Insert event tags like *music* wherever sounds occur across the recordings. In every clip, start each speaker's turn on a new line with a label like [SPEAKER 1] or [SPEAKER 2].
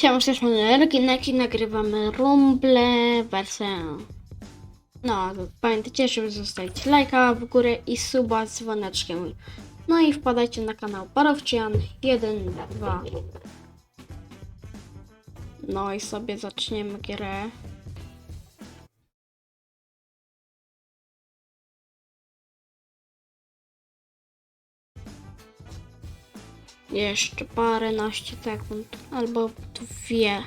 [SPEAKER 1] Siema, jesteśmy Regineki, nagrywamy Rumble wersję. No, pamiętajcie, żeby zostawić lajka w górę i suba z dzwoneczkiem. No i wpadajcie na kanał Parowcian 1, 2. No i sobie zaczniemy grę. Jeszcze paręnaście sekund, albo dwie.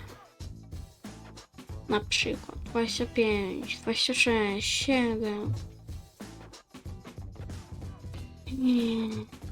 [SPEAKER 1] Na przykład 25, 26, 7. Nie.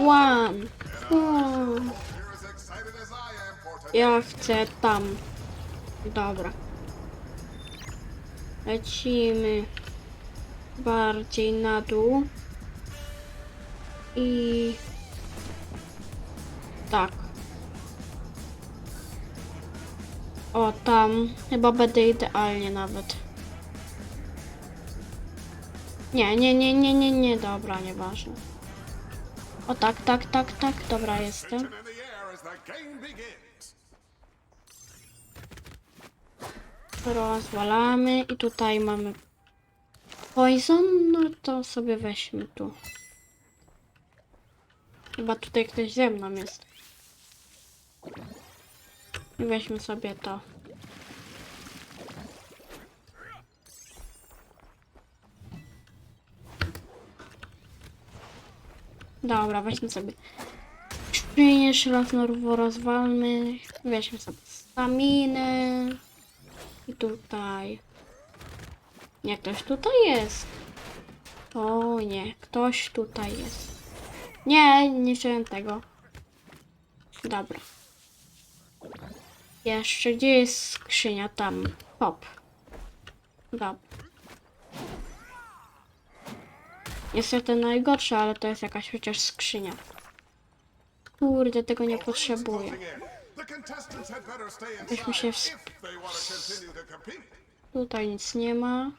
[SPEAKER 1] One. Ja chcę tam. Dobra. Lecimy bardziej na dół. I tak. O, tam. Chyba będę idealnie nawet. Nie, nie, nie, nie, nie, nie, dobra, nieważne. O tak, tak, tak, tak, dobra, jestem. Rozwalamy i tutaj mamy poison, no to sobie weźmy tu. Chyba tutaj ktoś ze mną jest. I weźmy sobie to. Dobra, weźmy sobie skrzynię, szlafnorwo rozwalmy. Weźmy sobie staminę. I tutaj. Nie, ktoś tutaj jest. O nie, ktoś tutaj jest. Nie, nie chciałem tego. Dobra. Jeszcze, gdzie jest skrzynia? Tam. Hop. Dobra. Niestety najgorsze, ale to jest jakaś chociaż skrzynia. Kurde, tego nie potrzebuję. Weźmy się w... Tutaj nic nie ma.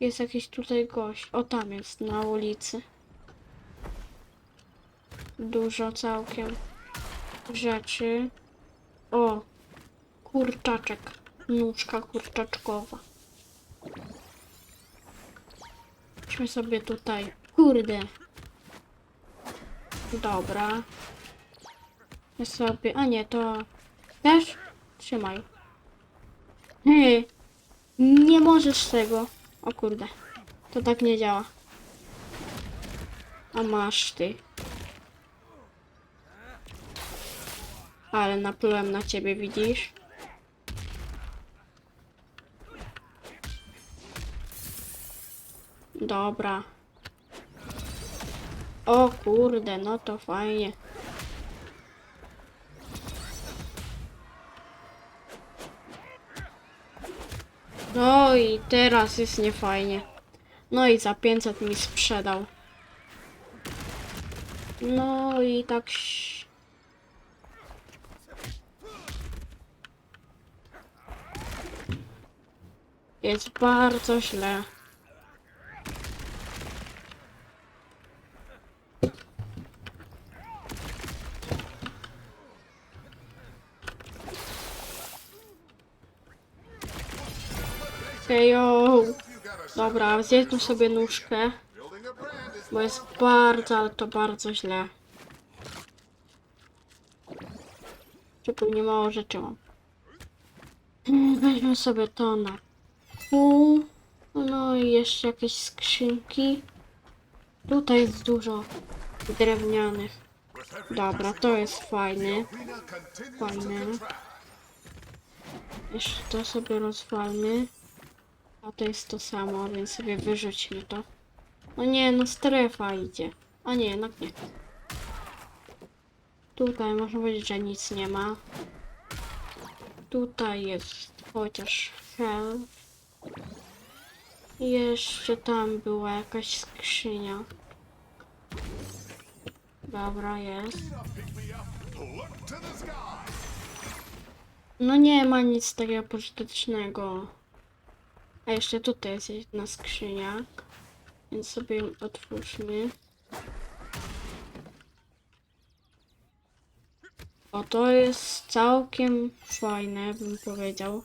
[SPEAKER 1] Jest jakiś tutaj gość. O, tam jest, na ulicy. Dużo całkiem rzeczy. O, kurczaczek. Nóżka kurczaczkowa. Idźmy sobie tutaj. Kurde. Dobra. Ja sobie... A nie, to... Też? Trzymaj. Hej, nie możesz tego. O kurde, to tak nie działa. A masz ty. Ale naplułem na ciebie, widzisz? Dobra. O kurde, no to fajnie. No i teraz jest niefajnie. No i za 500 mi sprzedał. No i tak... Jest bardzo źle. Hejo. Dobra, zjedźmy sobie nóżkę, bo jest bardzo, ale to bardzo źle. Szczególnie mało rzeczy mam. Mm, Weźmy sobie to na pół. No i jeszcze jakieś skrzynki. Tutaj jest dużo drewnianych. Dobra, to jest fajne. Fajne. Jeszcze to sobie rozwalmy. A to jest to samo, więc sobie wyrzućmy to. No nie, no strefa idzie. A nie, jednak nie. Tutaj można powiedzieć, że nic nie ma. Tutaj jest chociaż hell. I Jeszcze tam była jakaś skrzynia. Dobra, jest. No nie ma nic takiego pożytecznego. A jeszcze tutaj jest jedna skrzynia. Więc sobie ją otwórzmy. O, to jest całkiem fajne, bym powiedział.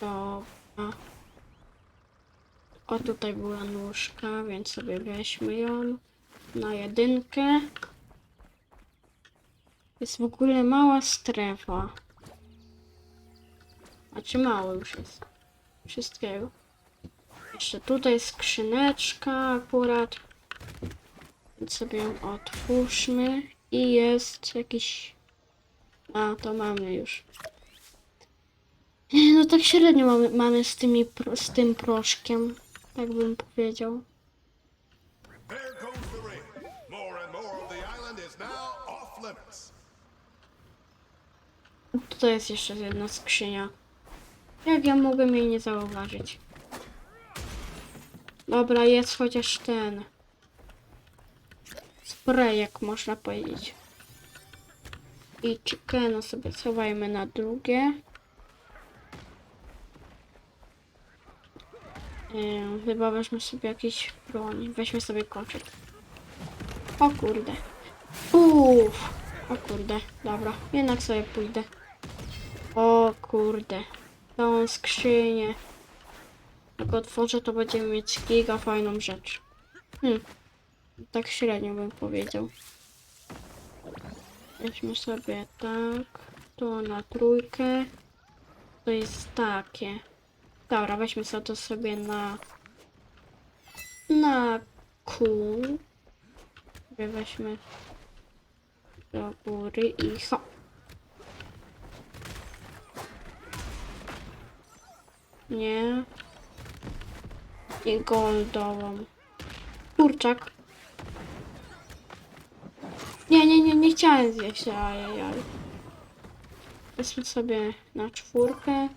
[SPEAKER 1] Dobra. O, tutaj była nóżka, więc sobie weźmy ją na jedynkę. Jest w ogóle mała strefa. A czy mało już jest? Wszystkiego. Jeszcze tutaj skrzyneczka akurat. Więc sobie ją otwórzmy. I jest jakiś... A, to mamy już. No tak średnio mamy, mamy z, tymi, z tym proszkiem. Tak bym powiedział. Tutaj jest jeszcze jedna skrzynia. Jak ja mogłem jej nie zauważyć? Dobra, jest chociaż ten. Sprayek, można powiedzieć. I chickena sobie schowajmy na drugie. Ym, chyba weźmy sobie jakieś broń. Weźmy sobie koczyk. O kurde. Uff. O kurde. Dobra, jednak sobie pójdę. O kurde. Tą skrzynię. Jak otworzę, to będziemy mieć giga fajną rzecz. Hmm. Tak średnio bym powiedział. Weźmy sobie tak. To na trójkę. To jest takie. Dobra, weźmy sobie to sobie na... Na kół. Weźmy do góry i ho. Nie. I goldową. Kurczak. Nie, nie, nie, nie chciałem zjeść, ajajaj. Weźmy sobie na czwórkę.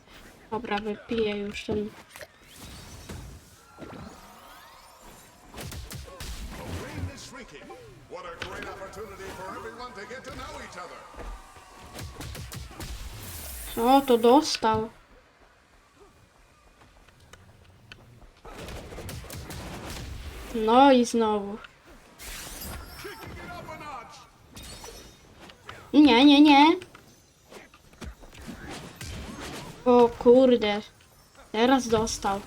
[SPEAKER 1] Dobra, wypiję już ten.
[SPEAKER 2] The ring is
[SPEAKER 1] No i znowu.
[SPEAKER 2] Kicking it up a notch.
[SPEAKER 1] Nie, nie, nie. O kurde. Teraz dostał.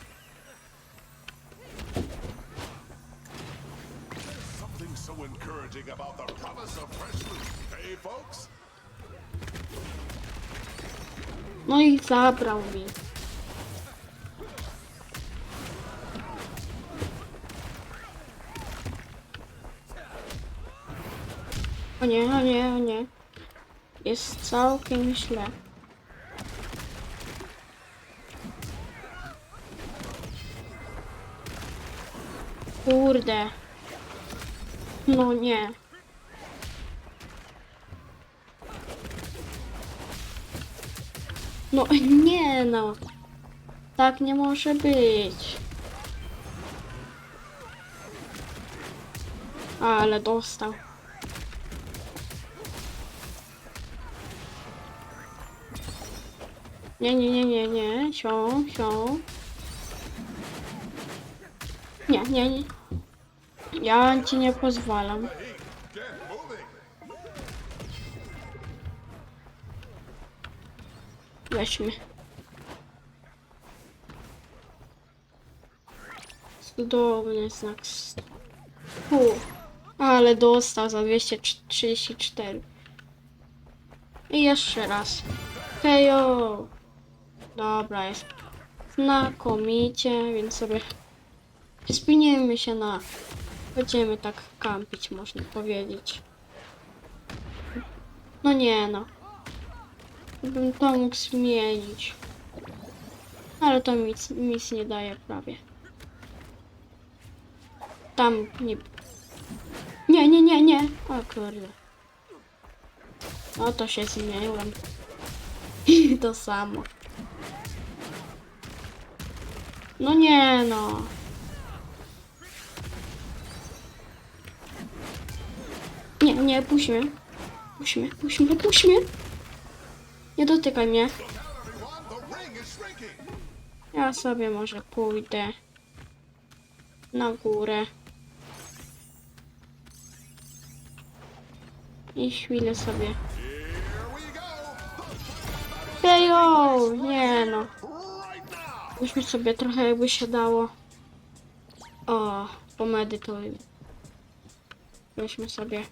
[SPEAKER 2] Something so encouraging about the promise of fresh fruit. Hey, folks?
[SPEAKER 1] No i zabrał mi. O nie, o nie, o nie. Jest całkiem źle. Kurde. No nie. No nie no. Tak nie może być. Ale dostał. Nie, nie, nie, nie, nie. Sią, sią. Nie, nie, nie. Ja ci nie pozwalam. Weźmy. Cudowny znak. s- U, ale dostał za 234. I jeszcze raz. Hejo! Dobra, jest znakomicie, więc sobie spinimy się na... Będziemy tak kampić, można powiedzieć. No nie no. Bym to mógł zmienić. Ale to nic, nic nie daje prawie. Tam nie... O kurde. No to się zmieniłem. *laughs* to samo. No nie no. Nie, nie, puść mnie. Puść mnie, puść mnie, puść mnie. Nie dotykaj mnie. Ja sobie może pójdę na górę. I chwilę sobie. Hejo! Nie no. Musimy sobie trochę jakby się dało. O, pomedytujmy. Weźmy sobie.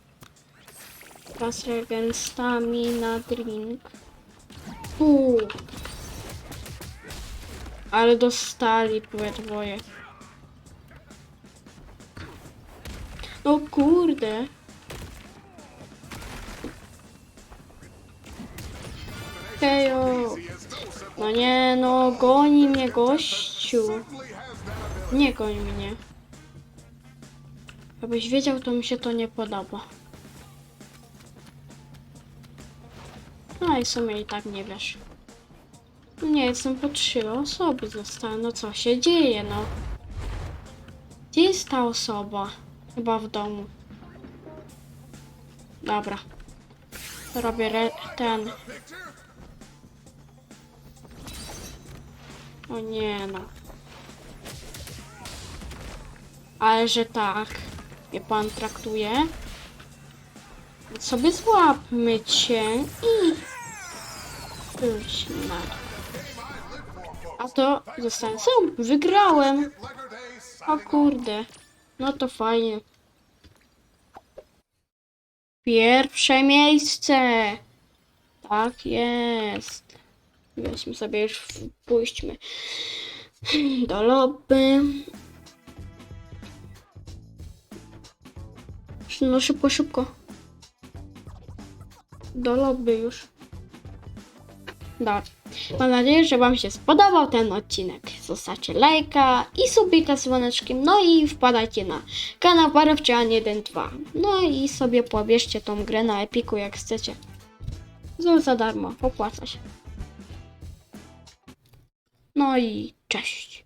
[SPEAKER 1] Raz regen, stamina, drink. Uuu. Ale dostali we dwoje. No kurde. Hejo.
[SPEAKER 2] No.
[SPEAKER 1] No nie, no goni mnie gościu. Nie goń mnie. Jakbyś wiedział, to mi się to nie podoba. No i w sumie i tak nie wiesz. Nie, jestem po trzy osoby zostały. No co się dzieje, no? Gdzie jest ta osoba? Chyba w domu. Dobra. Robię ten. O nie no. Ale że tak. Mnie pan traktuje. Sobie złapmy cię i... Już. A to zostałem sam. Wygrałem. O kurde. No to fajnie. Pierwsze miejsce. Tak jest. Weźmy sobie już, pójdźmy do lobby. No szybko, szybko. Do lobby już. Dobra. Mam nadzieję, że Wam się spodobał ten odcinek. Zostawcie lajka i subika z dzwoneczkiem. No i wpadajcie na kanał Parowcian 1.2. No i sobie pobierzcie tą grę na Epiku jak chcecie. Za, za darmo, opłaca się. No i cześć.